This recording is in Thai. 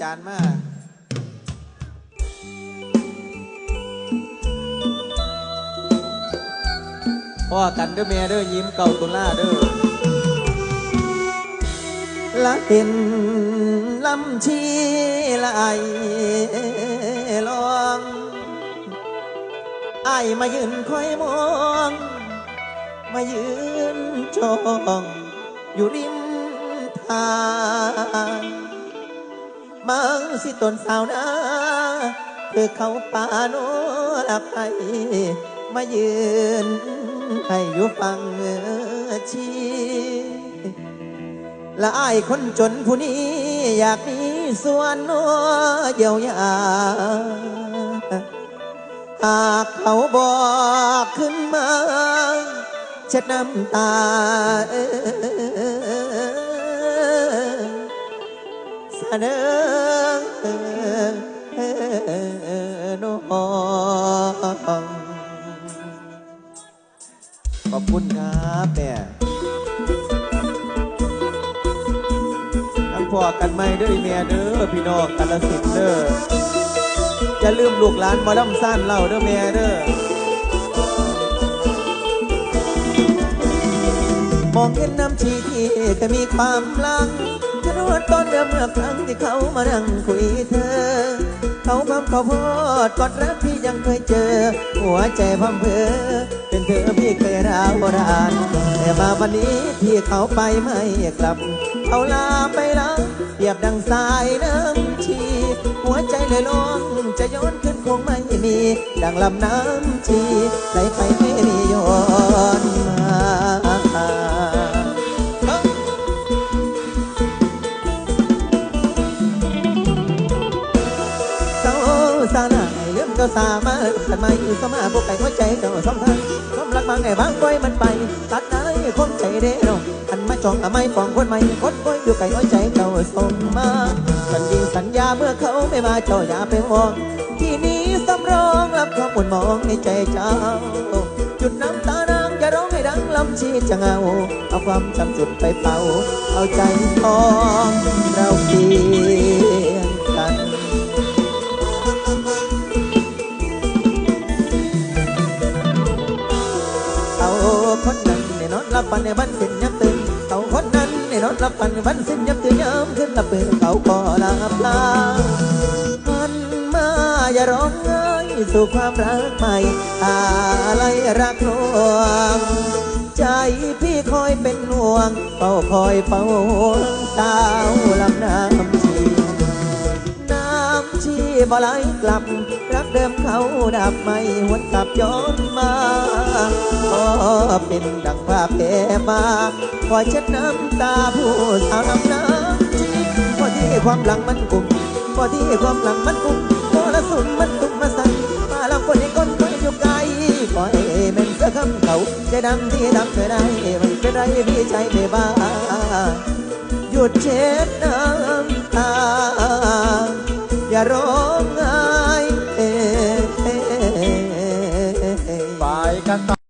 จารย์มาพ่อกันเด้อแม่เด้อยิ้มเก่าตุล่าเด้อละเป็นลำชีละไอลองไอมายืนคอยมอง มายืนจ้องอยู่ริมทาง มังสิตนสาวนาเธอเขาป่าโนลักไห้มายืนให้อยู่ฟังชีและอายคนจนผู้นี้อยากมีส่วนน้อเยียวยาหากเขาบอกขึ้นมาเช็ดน้ำตา เนอน้องขอบคุณครับแม่ทั้งพ่อกันไม่เด้อแม่เด้อพี่น้องกันละสินธุ์เด้ออย่าลืมลูกหลานมาล่ำสั้นเล่าเด้อแม่เด้อมองเห็นน้ำชีที่ก็มีความลัง เมื่อครั้งที่เขามานั่งคุยเธอ เขาพำเขาพอดกอดรักที่ยังเคยเจอ หัวใจพัมเพอเป็นเธอพี่เคยราวโบราณแต่มาวันนี้ที่เขาไปไม่กลับ เขาลาไปแล้วเปียบดังสายน้ำชี หัวใจเลยลองจะย้อนขึ้นคงไม่มี ดังลำน้ำชีไหลไปาสาหน้าให้เลื่อมเจ้าสามาสันมาอยู่สมาพวกไก่หัวใจเจ้าสองทางความรักบางไงบางก้อยมันไปตัดได้คงใจเด้ออันมาจองอะไม่ฟองคนใหม่คดก้อยอยู่ไก่หัวใจเจ้าส่งมาสัญญิงสัญญาเมื่อเขาไม่มาเจ้าอย่าไปห่วงที่นี้สำรองรับความอุ่นมองในใจเจ้าจุดน้ำตานางอย่าร้องให้ดังลำชีจะเงาเอาความจำจุดไปเป่าเอาใจทองเราเคี คนนั้นในนอนรับฝันในบ้านสิ้นยับตื่นเอาคนนั้นในนอนรับฝันในบ้านสิ้นยับตื่นยามขึ้นลับตื่นเขาก็ลาบลาหันมาอย่าร้องไห้สู่ความรักใหม่อะไรรักลวงใจพี่คอยเป็นห่วงเฝ้าคอยเฝ้าห่วงสาวลำน้ำชีน้ำชีบ่ไหลกลับ รักเดิมเขาดับไม่หวนกลับย้อนมา ขอเป็นดังภาพเพมาคอยเช็ดน้ำตาผู้สาวลำน้ำชีพอที่ความหลังมันกุมพอที่ความหลังมันกุมพอละสุนมันตุกมาสั่นมาลำคนให้คนไม่อยู่ไกลปล่อยแม่นเสื้อคำเขาใจดำที่ดำเธอได้ไม่เป็นไรพี่ใจไม่บ้าหยุดเช็ดน้ำตาอย่าร้อง